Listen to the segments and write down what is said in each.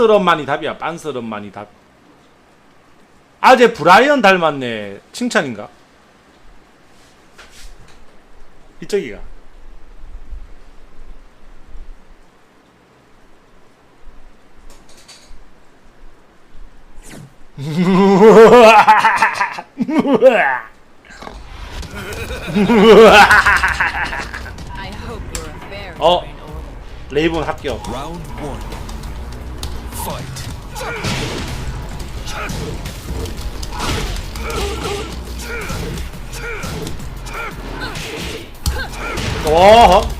빤스런만이 답이야. 빤스런만이 답. 아재 브라이언 닮았네. 칭찬인가? 이쪽이가. 어. 레이븐 합격. 와.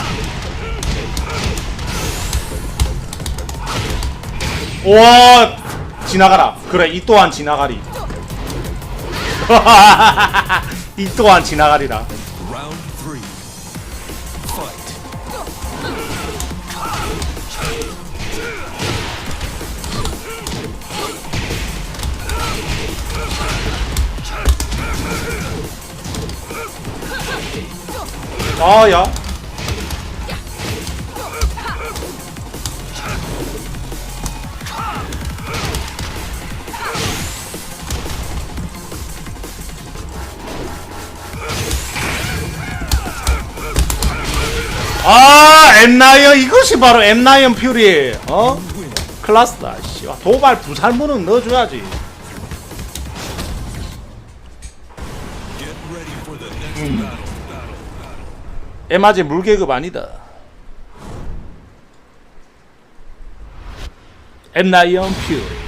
와, 지나가라. 그래, 이 또한 지나가리. 이 또한 지나가리라. Round three. Fight. 아, 야. 아, 엠나이언 이것이 바로 엠나이언 퓨리. 어? 클라스다. 씨. 도발 부살문은 넣어줘야지. Battle. 에마제 물계급 아니다. 엠나이언 퓨리.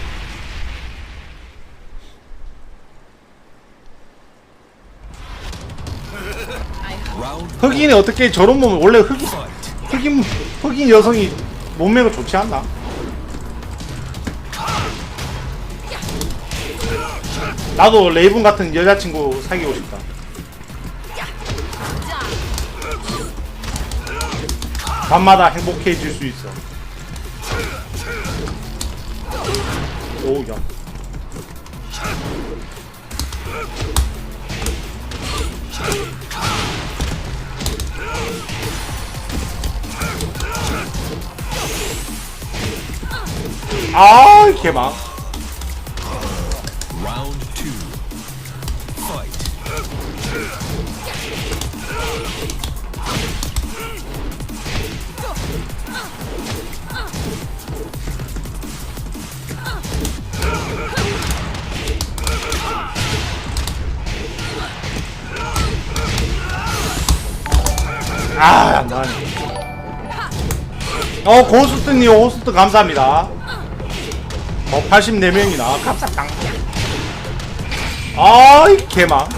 흑인이 어떻게 저런 몸을 원래 흑인. 흑인 흑인 여성이 몸매가 좋지 않나? 나도 레이븐 같은 여자친구 사귀고 싶다. 밤마다 행복해질 수 있어. 오, 야. 아. Fight. 아, 안 나네. 어, 고스트님, 호스트 감사합니다. 어, 84명이나. 감사당. 아이, 개망.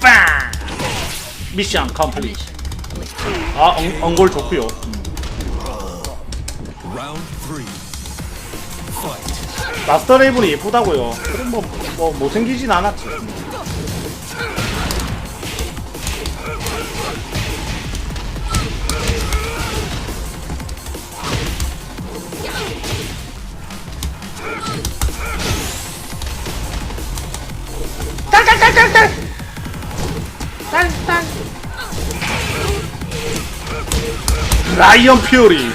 빵! 미션 컴플리트. 아, 엉, 엉골 좋구요. 마스터 레이븐이 예쁘다고요. 그럼 뭐, 뭐, 못생기진 않았지. 라이언 퓨리!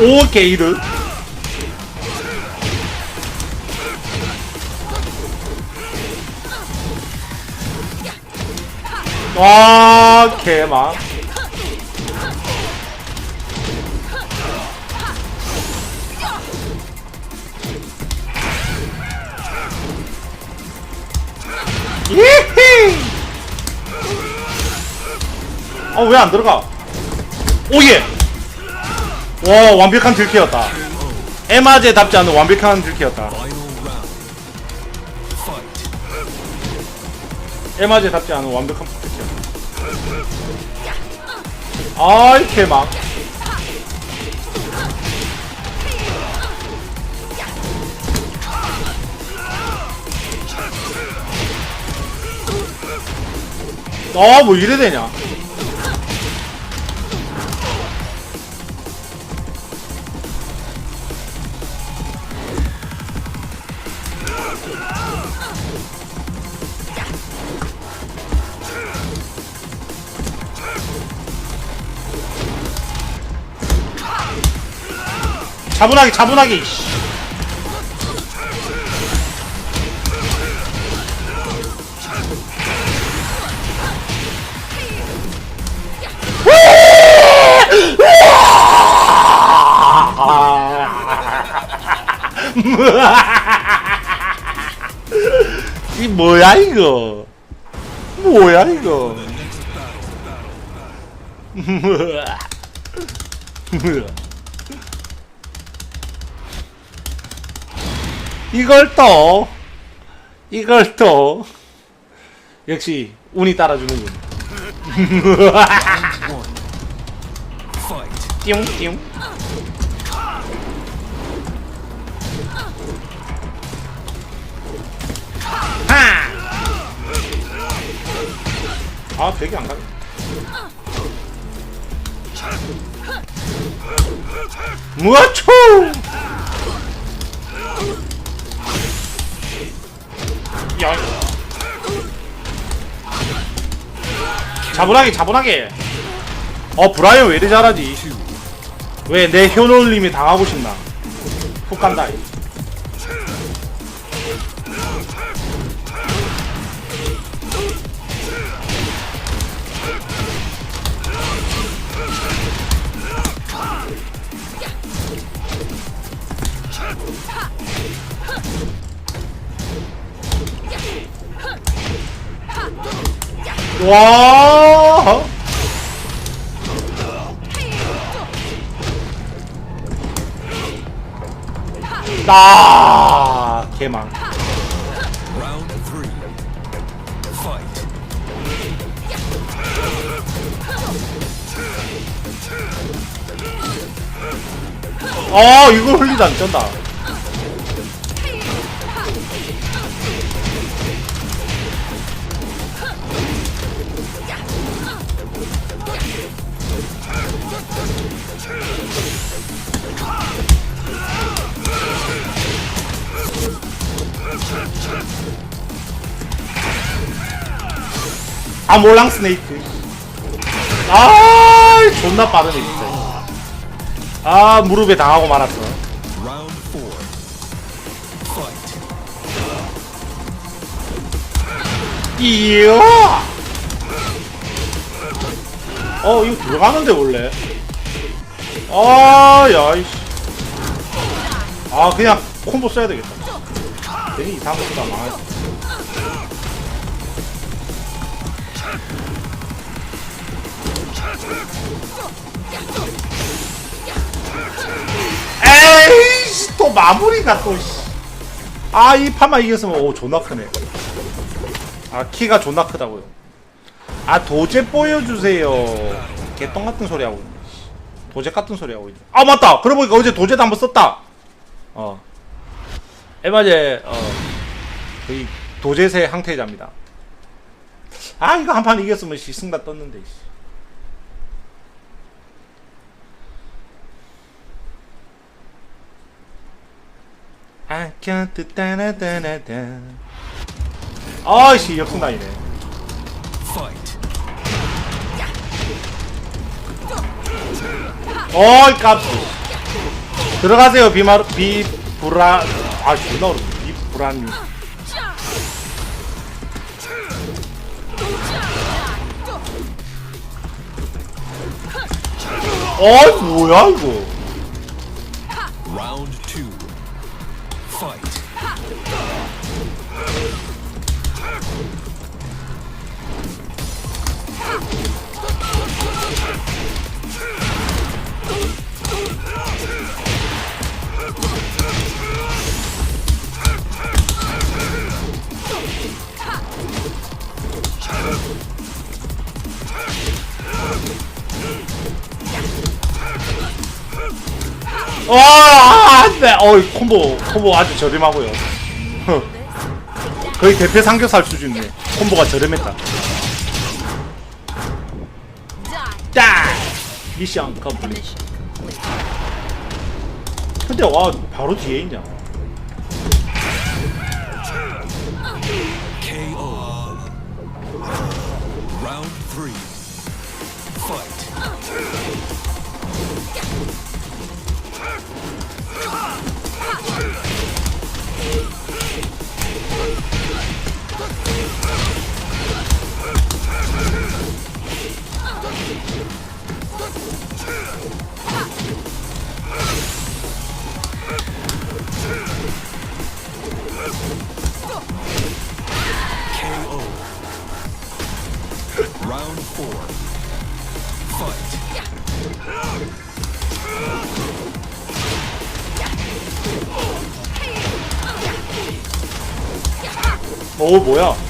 오 게이드 와 개막 어 왜 안 들어가? 오예. 와 완벽한 딜키였다. 에마제답지 않은 완벽한. Fight. 에마제답지 않은 완벽한 딜키였다. 아이 개막. 아뭐 이래 되냐 차분하게 차분하게. 이 뭐야 이거? 뭐야 이거 이걸 또 이걸 또 역시 운이 따라주는군. 띠용띠용 하! 아 되게 안 가네 무아초 자분하게 자분하게. 어 브라이언 왜 이리 잘하지 왜 내 효놀림이 당하고 싶나. 훅 간다 와 나 개망. 아 이걸 흘리다 안 쩐다 아 몰랑 스네이크. 아 존나 빠르네 진짜 아 무릎에 당하고 말았어. 이야! 어 이거 들어가는데 원래? 아야 이씨. 아 그냥 콤보 써야 되겠다 괜히 이상한 거 쓰다 망했어. 에이씨 또 마무리가 또아이 판만 이겼으면 오 존나 크네. 아 키가 존나 크다고요. 아 도제 보여주세요. 개똥 같은 소리 하고 있네 씨. 도제 같은 소리 하고 있네. 아 맞다! 그러고 보니까 어제 도제도 한번 썼다. 어 에바제 어. 거의 도제세 항태자입니다. 아 이거 한 판 이겼으면 씨 승다 떴는데 씨. I can't 따나따나따 아이씨 역순다이네. Fight. 어이 깜. 들어가세요 비마르 비 브라 아 존나 어렵네. 비브라님 어이 뭐야 이거 와, 안 돼. 어이, 콤보, 콤보 아주 저렴하고요. 거의 대패 삼겹살 수준이네. 콤보가 저렴했다. 짜! 미션 컴플릿. 근데 와, 바로 뒤에 있냐. 오, 뭐야.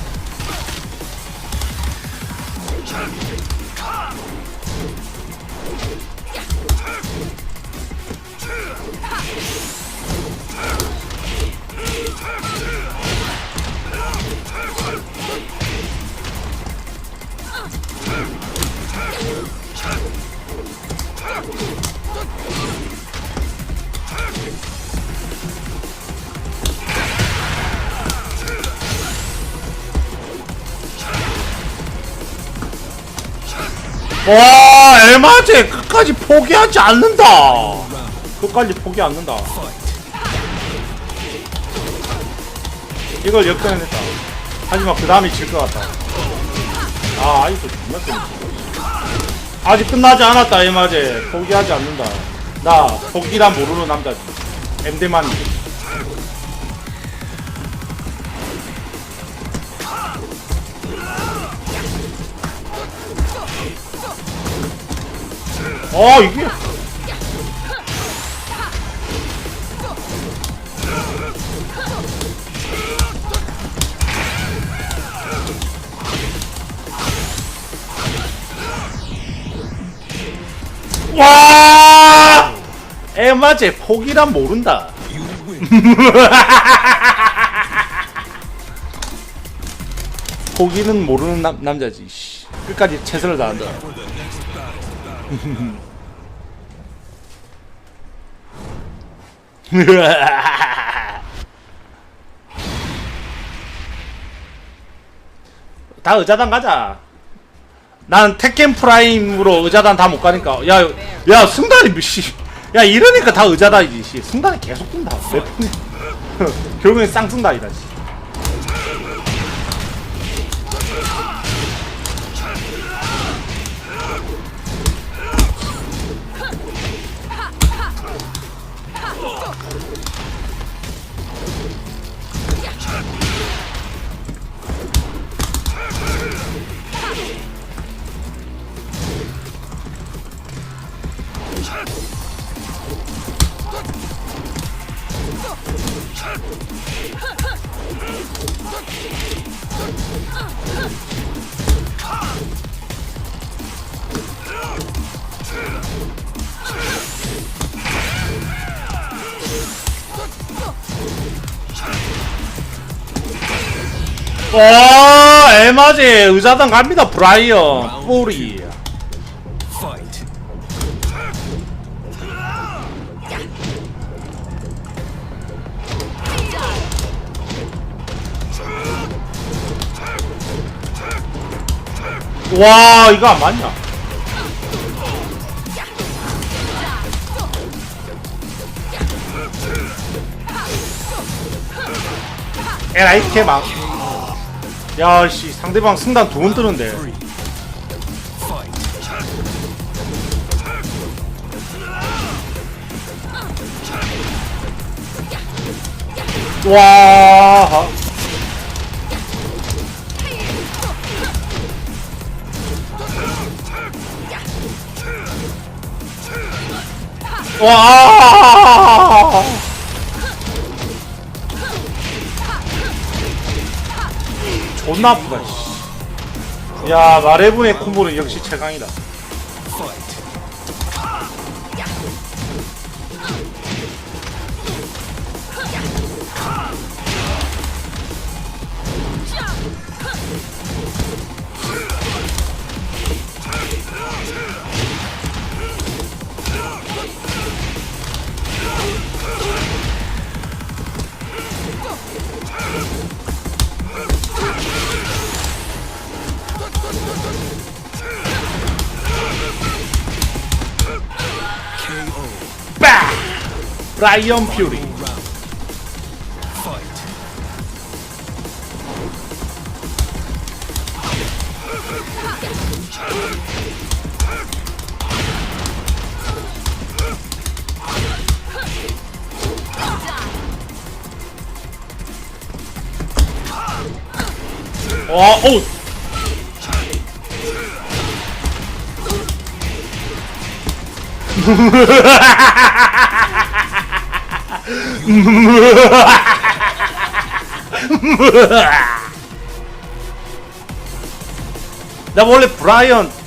와, 에마제 끝까지 포기하지 않는다. 끝까지 포기 않는다. 이걸 역전해냈다. 하지만 그 다음에 질것 같다. 아, 아이고, 존나 세네. 아직 끝나지 않았다, 에마제. 포기하지 않는다. 나, 포기란 모르는 남자지. 엠데만이. 어, 이게. 와! 에마제 포기란 모른다. 포기는 모르는 남, 남자지. 씨. 끝까지 최선을 다한다. 다 의자단 가자. 난 테켄 프라임으로 의자단 다 못 가니까. 야, 야, 승단이 몇 씨. 야, 이러니까 다 의자단이지. 씨. 승단이 계속 뜬다. 몇 푼이. 결국엔 쌍승단이다. 씨. 와, 에마제 의자단 갑니다. 브라이언. 뿌리. 와, 이거 안 맞냐? 에라이 개망. 야, 씨, 상대방 승단 두 번 뜨는데. 와. 와. 존나 아프다. 씨. 야, 마레분의 콤보는 역시 최강이다. 브라이언 퓨리. 와, 오! 나 원래 브라이언